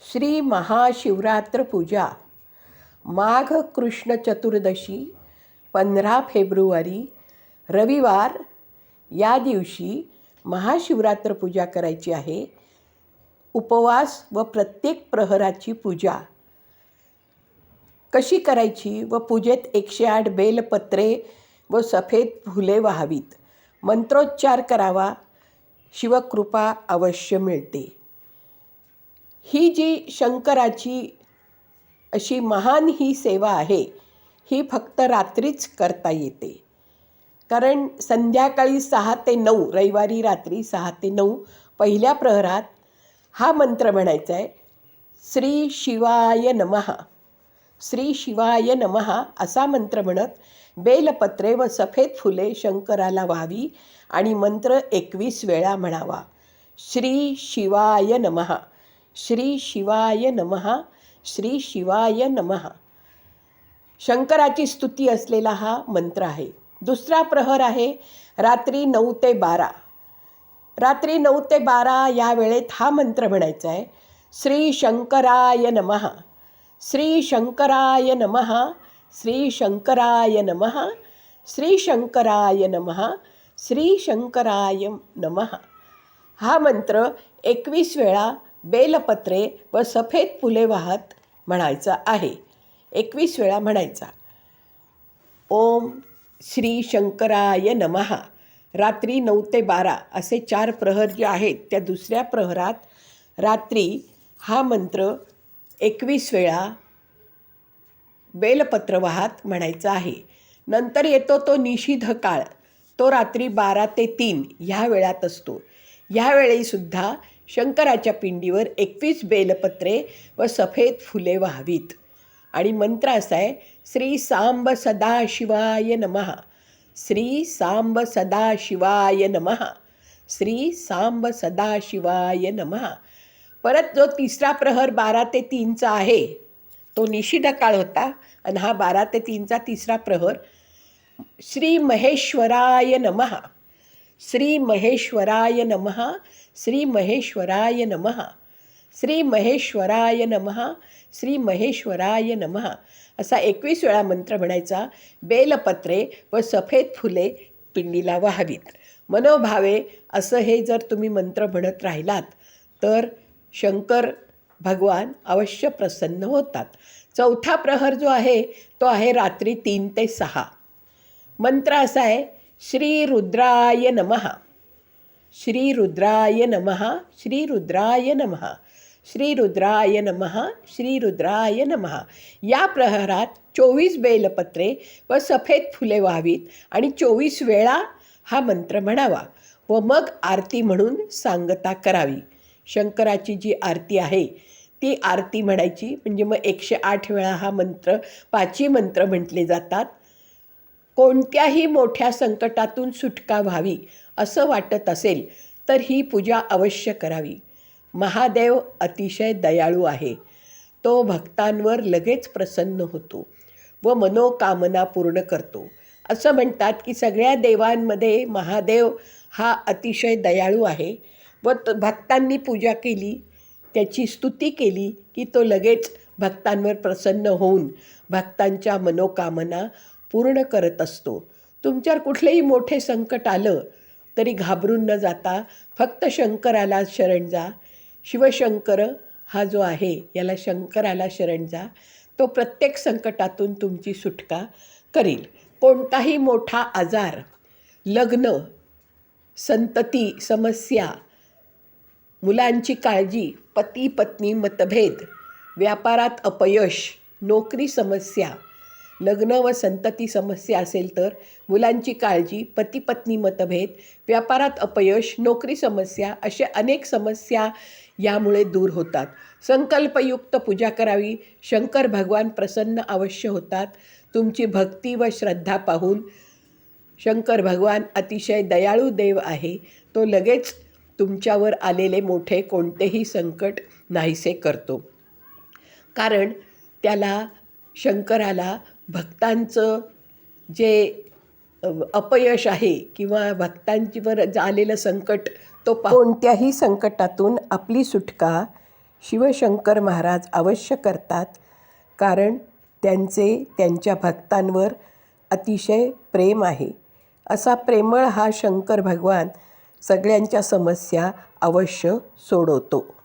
श्री महाशिवरात्र पूजा. माघ कृष्ण चतुर्दशी पंधरा फेब्रुवारी रविवार. या दिवशी महाशिवरात्र पूजा करायची आहे. उपवास व प्रत्येक प्रहराची पूजा. कशी करायची व पूजेत एकशे आठ बेलपत्रे व सफेद फुले व्हावीत? मंत्रोच्चार करावा. शिवकृपा अवश्य मिळते. ही जी शंकराची अशी महान ही सेवा आहे ही फक्त रात्रीच करता येते. कारण संध्याकाळी सहा ते नऊ रविवारी रात्री सहा ते नऊ पहिल्या प्रहरात हा मंत्र म्हणायचा आहे श्री शिवाय नमः. श्री शिवाय नमहा असा मंत्र म्हणत बेलपत्रे व सफेद फुले शंकराला व्हावी आणि मंत्र एकवीस वेळा म्हणावा. श्री शिवाय नमः. श्री शिवाय नमः श्री शिवाय नमः. शंकराची स्तुती असलेला हा मंत्र आहे. दुसरा प्रहर आहे रात्री नऊ ते बारा. रात्री नऊ ते बारा या वेळेत हा मंत्र म्हणायचा आहे. श्री शंकराय नमः श्री शंकराय नमः श्री शंकराय नमः श्री शंकराय नमः श्री शंकराय नमः. हा मंत्र एकवीस वेळा बेलपत्रे व सफेद फुले वाहत म्हणायचा आहे. एकवीस वेळा म्हणायचा. ओम श्री शंकराय नमः. रात्री नऊ ते बारा असे चार प्रहर जे आहेत त्या दुसऱ्या प्रहरात रात्री हा मंत्र एकवीस वेळा बेलपत्र वाहत म्हणायचा आहे. नंतर येतो तो निषिध काळ. तो रात्री बारा ते तीन ह्या वेळात असतो. ह्यावेळीसुद्धा शंकराच्या पिंडीवर एकवीस बेलपत्रे व सफेद फुले व्हावीत. आणि मंत्र असा आहे श्री सांब सदाशिवाय नमः. श्री सांब सदाशिवाय नमः. श्री सांब सदाशिवाय नमः. परत जो तिसरा प्रहर बारा ते तीनचा आहे तो निषिद्ध काळ होता. आणि हा बारा ते तीनचा तिसरा प्रहर श्री महेश्वराय नमः. श्री महेश्वराय नमः श्री महेश्वराय नमः श्री महेश्वराय नमः श्री महेश्वराय नमः. असा एकवीस वेळा मंत्र म्हणायचा बेलपत्रे व सफेद फुले पिंडीला व्हावीत मनोभावे असं हे जर तुम्ही मंत्र म्हणत राहिलात तर शंकर भगवान अवश्य प्रसन्न होतात. चौथा प्रहर जो आहे तो आहे रात्री तीन ते सहा. मंत्र असा आहे श्री रुद्राय नमः। श्रीरुद्राय नमः। श्रीरुद्राय नमः। श्रीरुद्राय नमः। श्री रुद्राय नमः। या प्रहरात चोवीस बेलपत्रे व सफेद फुले व्हावीत आणि चोवीस वेळा हा मंत्र म्हणावा व मग आरती म्हणून सांगता करावी. शंकराची जी आरती आहे ती आरती म्हणायची म्हणजे मग एकशे आठ वेळा हा मंत्र पाची मंत्र म्हटले जातात. कोणत्याही मोठ्या संकटातून सुटका व्हावी असं वाटत असेल तर ही पूजा अवश्य करावी. महादेव अतिशय दयाळू आहे. तो भक्तांवर लगेच प्रसन्न होतो व मनोकामना पूर्ण करतो. असं म्हणतात की सगळ्या देवांमध्ये महादेव हा अतिशय दयाळू आहे व त भक्तांनी पूजा केली त्याची स्तुती केली की तो लगेच भक्तांवर प्रसन्न होऊन भक्तांच्या मनोकामना पूर्ण करत असतो. तुमच्यावर कुठलेही मोठे संकट आलं तरी घाबरून न जाता फक्त शंकराला शरण जा. शिवशंकर हा जो आहे याला शंकराला शरण जा. तो प्रत्येक संकटातून तुमची सुटका करील. कोणताही मोठा आजार लग्न संतती समस्या मुलांची काळजी पती पत्नी मतभेद व्यापारात अपयश नोकरी समस्या लग्न व संतती समस्या असेल तर मुलांची काळजी पती पत्नी मतभेद व्यापारात अपयश नोकरी समस्या अशा अनेक समस्या यामुळे दूर होतात. संकल्पयुक्त पूजा करावी शंकर भगवान प्रसन्न अवश्य होतात. तुमची भक्ती व श्रद्धा पाहून शंकर भगवान अतिशय दयाळू देव आहे. तो लगेच तुमच्यावर आलेले मोठे कोणतेही संकट नाहीसे करतो. कारण त्याला शंकराला भक्तांचं जे अपयश आहे किंवा भक्तांच्यावर आलेलं संकट तो पा कोणत्याही संकटातून आपली सुटका शिवशंकर महाराज अवश्य करतात कारण त्यांचे त्यांच्या भक्तांवर अतिशय प्रेम आहे. असा प्रेमळ हा शंकर भगवान सगळ्यांच्या समस्या अवश्य सोडवतो.